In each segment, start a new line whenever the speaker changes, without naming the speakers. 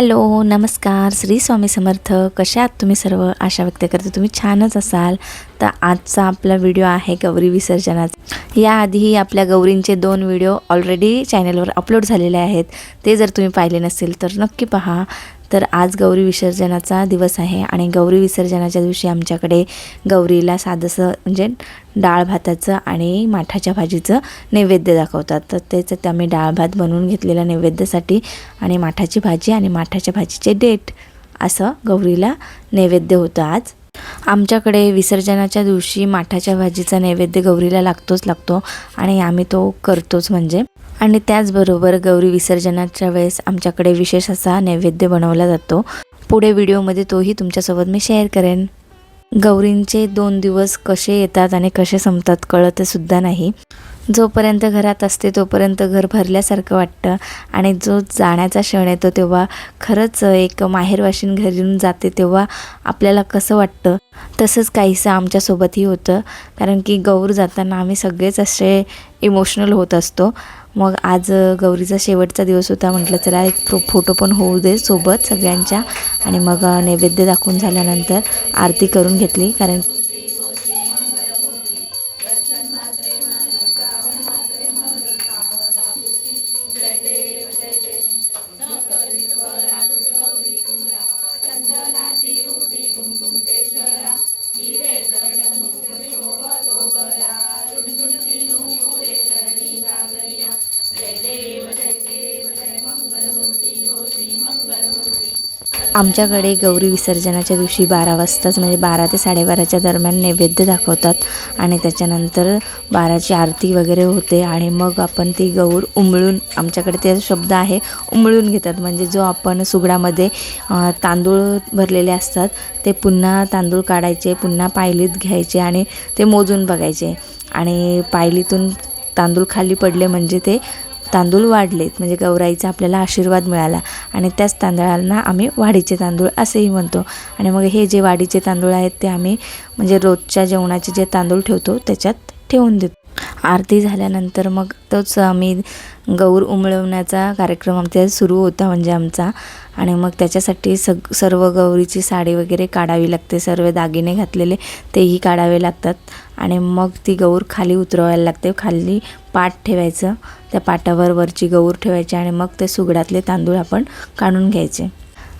Hello नमस्कार. श्री स्वामी समर्थ. कशा आहात तुम्ही सर्व? आशा व्यक्त करते तुम्ही छानच असाल. तर आजचा आपला व्हिडिओ आहे गौरी विसर्जनाचा. याआधीही आपल्या गौरींचे दोन व्हिडिओ ऑलरेडी चॅनलवर अपलोड झालेले आहेत. ते जर तुम्ही पाहिले नसेल तर नक्की पहा. तर आज गौरी विसर्जनाचा दिवस आहे आणि गौरी विसर्जनाच्या दिवशी आमच्याकडे गौरीला साधंसं म्हणजे डाळ भाताचं आणि माठाच्या भाजीचं नैवेद्य दाखवतात. तर त्याच्यात आम्ही डाळ भात बनवून घेतलेला नैवेद्यासाठी आणि माठाची भाजी आणि माठाच्या भाजीचे डेट असं गौरीला नैवेद्य होतं आज. आमच्याकडे विसर्जनाच्या दिवशी माठाच्या भाजीचा नैवेद्य गौरीला लागतोच लागतो आणि आम्ही तो करतोच म्हणजे आणि त्याचबरोबर गौरी विसर्जनाच्या वेळेस आमच्याकडे विशेष असा नैवेद्य बनवला जातो. पुढे व्हिडिओमध्ये तोही तुमच्यासोबत मी शेअर करेन. गौरींचे दोन दिवस कसे येतात आणि कसे संपतात कळत सुद्धा नाही. जोपर्यंत घरात असते तोपर्यंत घर भरल्यासारखं वाटतं आणि जो जाण्याचा क्षण येतो तेव्हा खरंच एक माहेरवाशीन घरून जाते तेव्हा आपल्याला कसं वाटतं? तसंच काहीसं आमच्यासोबतही होतं. कारण की गौर जाताना आम्ही सगळेच असे इमोशनल होत असतो. मग आज गौरीचा शेवटचा दिवस होता. म्हटलं चला एक प्रो फोटो पण होऊ दे सोबत सगळ्यांच्या. आणि मग नैवेद्य दाखवून झाल्यानंतर आरती करून घेतली. कारण आमच्याकडे गौरी विसर्जनाच्या दिवशी बारा वाजताच म्हणजे बारा ते साडेबाराच्या दरम्यान नैवेद्य दाखवतात आणि त्याच्यानंतर बाराची आरती वगैरे होते आणि मग आपण ती गौर उमळून आमच्याकडे ते शब्द आहे उमळून घेतात. म्हणजे जो आपण सुगडामध्ये तांदूळ भरलेले असतात ते पुन्हा तांदूळ काढायचे पुन्हा पायलीत घ्यायचे आणि ते मोजून बघायचे. आणि पायलीतून तांदूळ खाली पडले म्हणजे ते तांदूळ वाढलेत. म्हणजे गौराईचा आपल्याला आशीर्वाद मिळाला. आणि त्याच तांदळांना आम्ही वाढीचे तांदूळ असेही म्हणतो. आणि मग हे जे वाढीचे तांदूळ आहेत ते आम्ही म्हणजे रोजच्या जेवणाचे जे तांदूळ ठेवतो त्याच्यात ठेवून देतो. आरती झाल्यानंतर मग तोच आम्ही गौर उमळवण्याचा कार्यक्रम आमच्या सुरू होता म्हणजे आमचा. आणि मग त्याच्यासाठी सग सर्व गौरीची साडी वगैरे काढावी लागते सर्व दागिने घातलेले तेही काढावे लागतात. आणि मग ती गौर खाली उतरवायला लागते खाली पाट ठेवायचं. त्या पाटावर वरची गौर ठेवायची आणि मग ते सुगडातले तांदूळ आपण काढून घ्यायचे.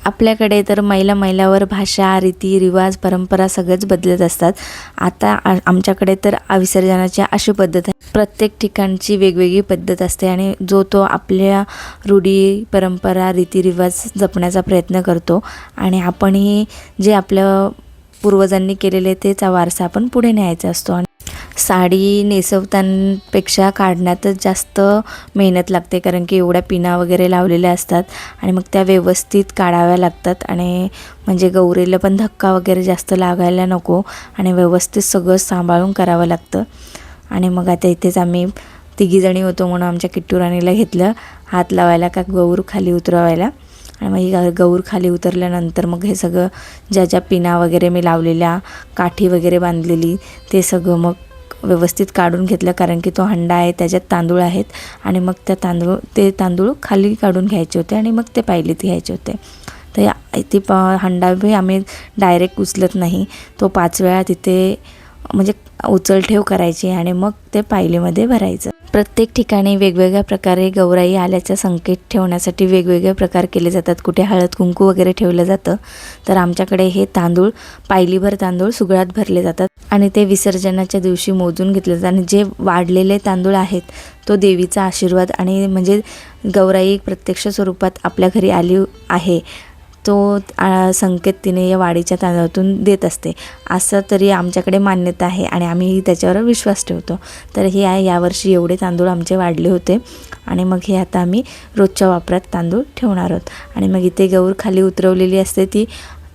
आपल्याकडे तर मैला मैलावर भाषा रीती रिवाज परंपरा सगळंच बदलत असतात. आता आमच्याकडे तर विसर्जनाची अशी पद्धत आहे. प्रत्येक ठिकाणची वेगवेगळी पद्धत असते आणि जो तो आपल्या रूढी परंपरा रीतिरिवाज जपण्याचा प्रयत्न करतो आणि आपणही जे आपल्या पूर्वजांनी केलेले त्याचा वारसा आपण पुढे न्यायचा असतो. आणि साडी नेसवतांपेक्षा काढण्यातच जास्त मेहनत लागते कारण की एवढ्या पिना वगैरे लावलेल्या असतात आणि मग त्या व्यवस्थित काढाव्या लागतात आणि म्हणजे गौरीला पण धक्का वगैरे जास्त लागायला नको आणि व्यवस्थित सगळं सांभाळून करावं लागतं. आणि मग आता इथेच आम्ही तिघीजणी होतो म्हणून आमच्या किट्टूराणीला घेतलं हात लावायला का गौर खाली उतरवायला. आणि मग ही गौर खाली उतरल्यानंतर मग हे सगळं ज्या ज्या पिना वगैरे मी लावलेल्या काठी वगैरे बांधलेली ते सगळं मग व्यवस्थित काढून घेतलं कारण की तो हंडा आहे त्याच्यात तांदूळ आहेत. आणि मग त्या तांदूळ ते तांदूळ खाली काढून घ्यायचे होते आणि मग ते पायलीत घ्यायचे होते. तर ते प हंडा बी आम्ही डायरेक्ट उचलत नाही. तो पाच वेळा तिथे म्हणजे उचलठेव करायची आणि मग ते पायलीमध्ये भरायचं. प्रत्येक ठिकाणी वेगवेगळ्या प्रकारे गौराई आल्याचा संकेत ठेवण्यासाठी वेगवेगळे प्रकार केले जातात. कुठे हळद कुंकू वगैरे ठेवलं जातं तर आमच्याकडे हे तांदूळ पायलीभर तांदूळ सुगडात भरले जातात आणि ते विसर्जनाच्या दिवशी मोजून घेतले जातात. आणि जे वाढलेले तांदूळ आहेत तो देवीचा आशीर्वाद आणि म्हणजे गौराई प्रत्यक्ष स्वरूपात आपल्या घरी आली आहे. तो आ, संकेत तिने या वाडीच्या तांदळातून देत असते. असं तरी आमच्याकडे मान्यता आहे आणि आम्ही त्याच्यावर विश्वास ठेवतो. तर हे आहे यावर्षी एवढे तांदूळ आमचे वाढले होते. आणि मग हे आता आम्ही रोजच्या वापरात तांदूळ ठेवणार आहोत. आणि मग इथे गौर खाली उतरवलेली असते ती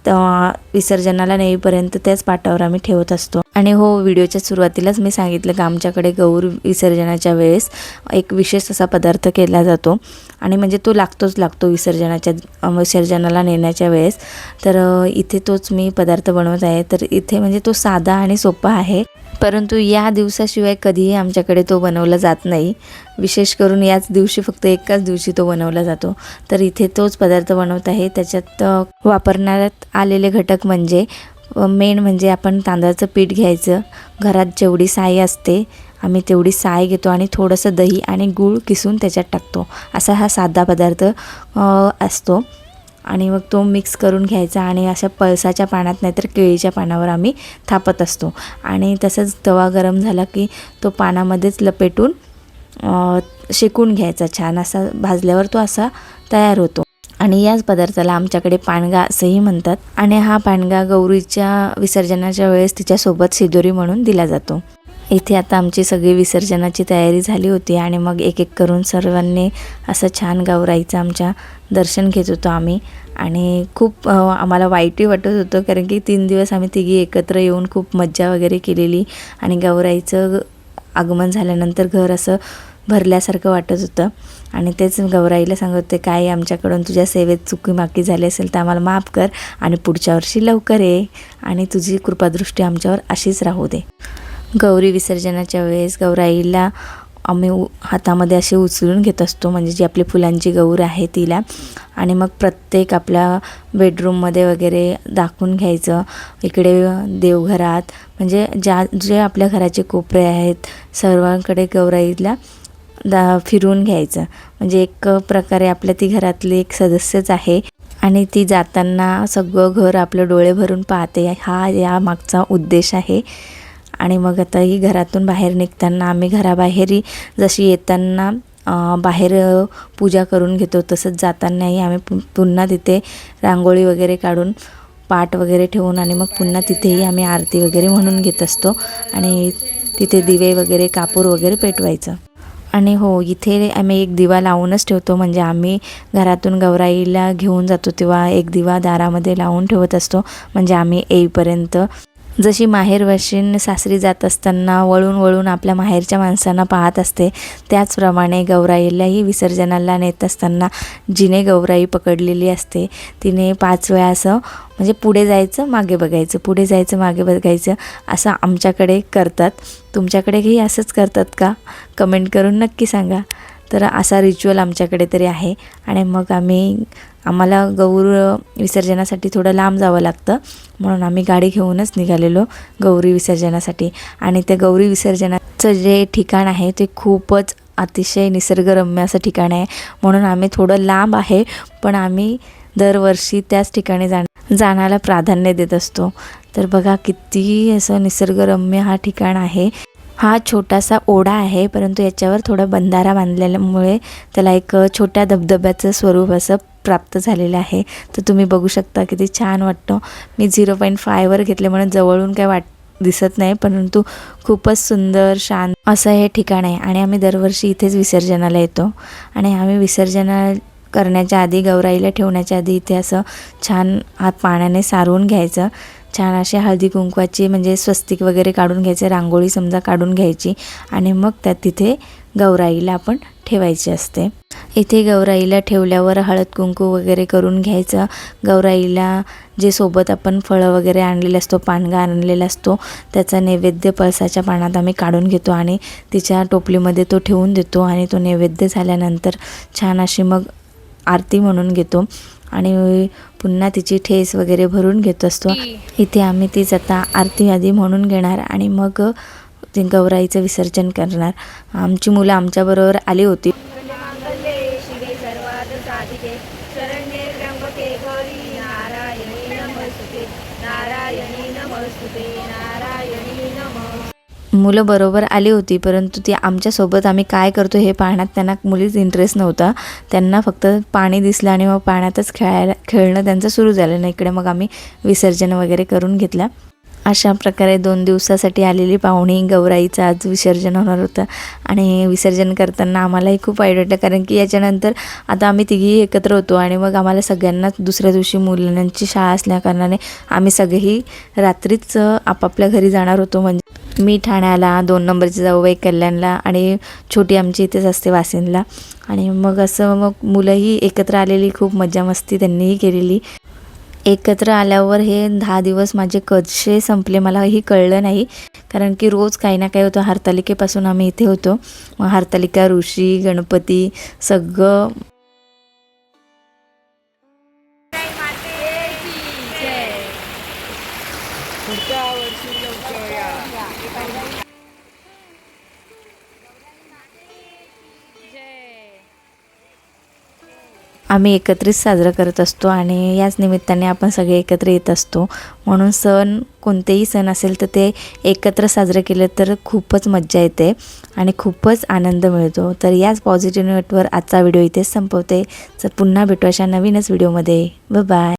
विसर्जनाला नेईपर्यंत त्याच पाटावर आम्ही ठेवत असतो. आणि हो व्हिडिओच्या सुरुवातीलाच मी सांगितलं की आमच्याकडे गौर विसर्जनाच्या वेळेस एक विशेष असा पदार्थ केला जातो. आणि म्हणजे तो लागतोच लागतो विसर्जनाच्या विसर्जनाला नेण्याच्या वेळेस. तर इथे तोच मी पदार्थ बनवत आहे. तर इथे म्हणजे तो साधा आणि सोपा आहे. परंतु या दिवसाशिवाय कधीही आमच्याकडे तो बनवला जात नाही. विशेष करून याच दिवशी फक्त एकाच दिवशी तो बनवला जातो. तर इथे तोच पदार्थ बनवत आहे. त्याच्यात वापरण्यात आलेले घटक म्हणजे मेन म्हणजे आपण तांदळाचं पीठ घ्यायचं. घरात जेवढी साय असते आम्ही तेवढी साय घेतो आणि थोडंसं दही आणि गूळ किसून त्याच्यात टाकतो. असा हा साधा पदार्थ असतो. आणि मग तो मिक्स करून घ्यायचा आणि अशा पळसाच्या पानात नाहीतर केळीच्या पानावर आम्ही थापत असतो. आणि तसंच तवा गरम झाला की तो पानामध्येच लपेटून शेकून घ्यायचा छान असा भाजल्यावर तो असा तयार होतो. आणि याच पदार्थाला आमच्याकडे पानगा असंही म्हणतात. आणि हा पानगा गौरीच्या विसर्जनाच्या वेळेस तिच्यासोबत शिदोरी म्हणून दिला जातो. इथे आता आमची सगळी विसर्जनाची तयारी झाली होती आणि मग एक एक करून सर्वांनी असं छान गौराईचं आमच्या दर्शन घेत होतो आम्ही. आणि खूप आम्हाला वाईटही वाटत होतं कारण की तीन दिवस आम्ही तिघी एकत्र येऊन खूप मज्जा वगैरे केलेली आणि गौराईचं आगमन झाल्यानंतर घर असं भरल्यासारखं वाटत होतं. आणि तेच गौराईला सांगत होते काय आमच्याकडून तुझ्या सेवेत चुकीमाकी झाली असेल तर आम्हाला माफ कर आणि पुढच्या वर्षी लवकर ये आणि तुझी कृपादृष्टी आमच्यावर अशीच राहू दे. गौरी विसर्जनाच्या वेळेस गौराईला आम्ही उ हातामध्ये असे उचलून घेत असतो म्हणजे जी आपली फुलांची गौर आहे तिला. आणि मग प्रत्येक आपल्या बेडरूममध्ये वगैरे दाखवून घ्यायचं. इकडे देवघरात म्हणजे ज्या जे आपल्या घराचे कोपरे आहेत सर्वांकडे गौराईला दा फिरून घ्यायचं. म्हणजे एक प्रकारे आपल्या ती घरातली एक सदस्यच आहे. आणि ती जाताना सगळं घर आपलं डोळे भरून पाहते. हा या मागचा उद्देश आहे. आणि मग आताही घरातून बाहेर निघताना आम्ही घराबाहेरही जशी येताना बाहेर पूजा करून घेतो तसंच जातानाही आम्ही पु पुन्हा तिथे रांगोळी वगैरे काढून पाट वगैरे ठेवून आणि मग पुन्हा तिथेही आम्ही आरती वगैरे म्हणून घेत असतो आणि तिथे दिवे वगैरे कापूर वगैरे पेटवायचं. आणि हो इथे आम्ही एक दिवा लावूनच ठेवतो म्हणजे आम्ही घरातून गौराईला घेऊन जातो तेव्हा एक दिवा दारामध्ये लावून ठेवत असतो म्हणजे आम्ही येईपर्यंत जशी माहेरवाशीन सासरी जात असताना वळून वळून आपल्या माहेरच्या माणसांना पाहत असते त्याचप्रमाणे गौराईलाही विसर्जनाला नेत असताना जिने गौराई पकडलेली असते. तिने पाच वेळा असं म्हणजे पुढे जायचं मागे बघायचं पुढे जायचं मागे बघायचं असं आमच्याकडे करतात. तुमच्याकडेही असंच करतात का? कमेंट करून नक्की सांगा. तर असा रिच्युअल आमच्याकडे तरी आहे. आणि मग आम्ही आम्हाला गौर विसर्जनासाठी थोडं लांब जावं लागतं. म्हणून आम्ही गाडी घेऊनच निघालेलो गौरी विसर्जनासाठी. आणि त्या गौरी विसर्जनाचं जे ठिकाण आहे ते खूपच अतिशय निसर्गरम्य असं ठिकाण आहे. म्हणून आम्ही थोडं लांब आहे पण आम्ही दरवर्षी त्याच ठिकाणी जाण जाण्याला प्राधान्य देत असतो. तर बघा किती असं निसर्गरम्य हा ठिकाण आहे. हा छोटासा ओढा आहे परंतु याच्यावर थोडा बंधारा बांधलेल्यामुळे त्याला एक छोट्या धबधब्याचं स्वरूप असं प्राप्त झालेलं आहे. तर तुम्ही बघू शकता किती छान वाटतं. मी झिरो पॉईंट फायवर घेतले म्हणून जवळून काय वाट दिसत नाही परंतु खूपच सुंदर शांत असं हे ठिकाण आहे. आणि आम्ही दरवर्षी इथेच विसर्जनाला येतो. आणि आम्ही विसर्जना करण्याच्या आधी गौराईला ठेवण्याच्या आधी इथे असं छान हात पाण्याने सारवून घ्यायचं. छान असे हळदी कुंकवाची म्हणजे स्वस्तिक वगैरे काढून घ्यायचे रांगोळी समजा काढून घ्यायची आणि मग त्यात तिथे गौराईला आपण ठेवायची असते. इथे गौराईला ठेवल्यावर हळद कुंकू वगैरे करून घ्यायचं. गौराईला जे सोबत आपण फळं वगैरे आणलेलं असतो पानगा आणलेला असतो त्याचा नैवेद्य पळसाच्या पानात आम्ही काढून घेतो आणि तिच्या टोपलीमध्ये तो ठेवून देतो आणि तो नैवेद्य झाल्यानंतर छान अशी मग आरती म्हणून घेतो. आणि पुन्हा तिची ठेस वगैरे भरून घेत असतो. इथे आम्ही तीच आता आरती आधी म्हणून घेणार आणि मग ते गौराईचं विसर्जन करणार. आमची मुलं आमच्याबरोबर आली होती. मुलं बरोबर आली होती परंतु ती आमच्यासोबत आम्ही काय करतो हे पाहण्यात त्यांना मुलीच इंटरेस्ट नव्हता. त्यांना फक्त पाणी दिसलं आणि मग पाण्यातच खेळायला खेळणं त्यांचं सुरू झालं. ना इकडे मग आम्ही विसर्जन वगैरे करून घेतलं. अशा प्रकारे दोन दिवसासाठी आलेली पाहुणी गौराईचं आज विसर्जन होणार होतं. आणि विसर्जन करताना आम्हालाही खूप वाईट वाटलं कारण की याच्यानंतर आता आम्ही तिघीही एकत्र होतो आणि मग आम्हाला सगळ्यांनाच दुसऱ्या दिवशी मुलांची शाळा असल्याकारणाने आम्ही सगळेही रात्रीच आपापल्या घरी जाणार होतो. म्हणजे मी ठाण्याला दोन नंबरची जाऊबाई कल्याणला आणि छोटी आमची इथेच असते वासिंदला. आणि मग असं मग मुलंही एकत्र आलेली खूप मजा मस्ती त्यांनीही केलेली. एकत्र आल्यावर हे दहा दिवस माझे कसे संपले मलाही कळलं नाही. कारण की रोज काही ना काही होतं. हरतालिकेपासून आम्ही इथे होतो. मग हरतालिका ऋषी गणपती सगळं आम्ही एकत्रित साजरा करत असतो आणि याच निमित्ताने आपण सगळे एकत्र येत असतो. म्हणून सण कोणतेही सण असेल तर ते एकत्र साजरे केले तर खूपच मज्जा येते आणि खूपच आनंद मिळतो. तर याच पॉझिटिव्ह नोटवर आजचा व्हिडिओ इथेच संपवते. तर पुन्हा भेटू अशा नवीनच व्हिडिओमध्ये बाय